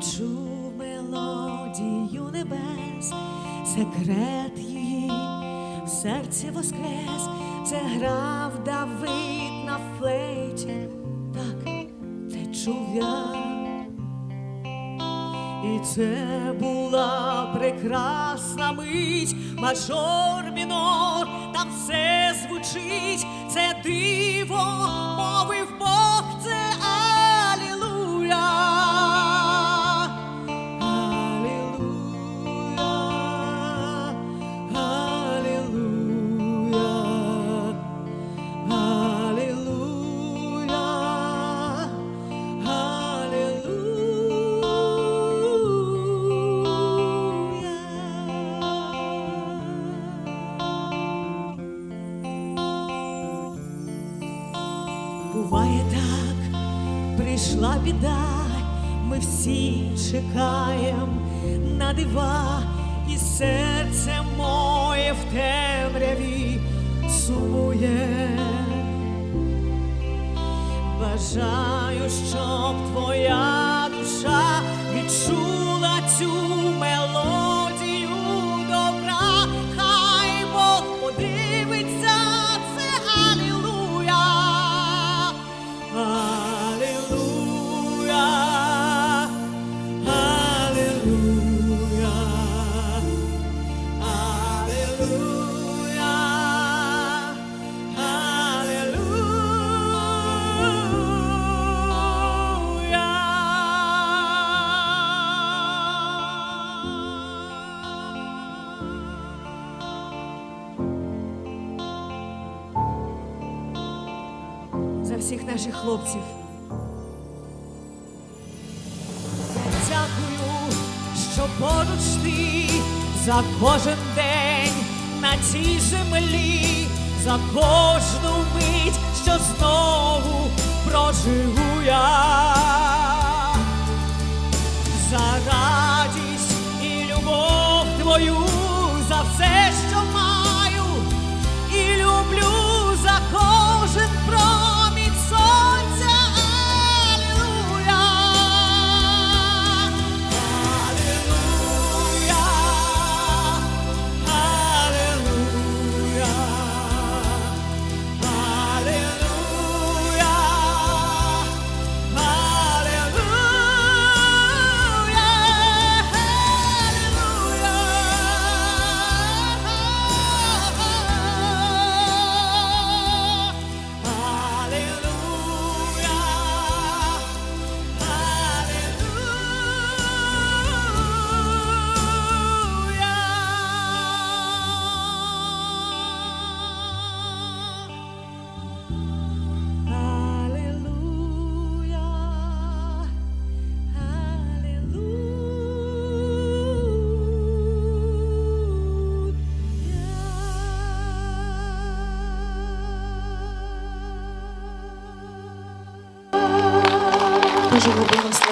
відчув мелодію небес, секрет її в серці воскрес, це грав Давид на флейті, так це чув я. І це була прекрасна мить, мажор, мінор, там все звучить, це диво, мовив Бог, це Буває так, прийшла біда, ми всі чекаємо на дива, і серце моє в темряві сумує. Бажаю, щоб твоя душа відчула цю всіх наших хлопців. Дякую, що поруч ти за кожен день на цій землі, за кожну мить, що знову проживу я. За радість і любов твою, за все, що маю, і люблю Божого благословення.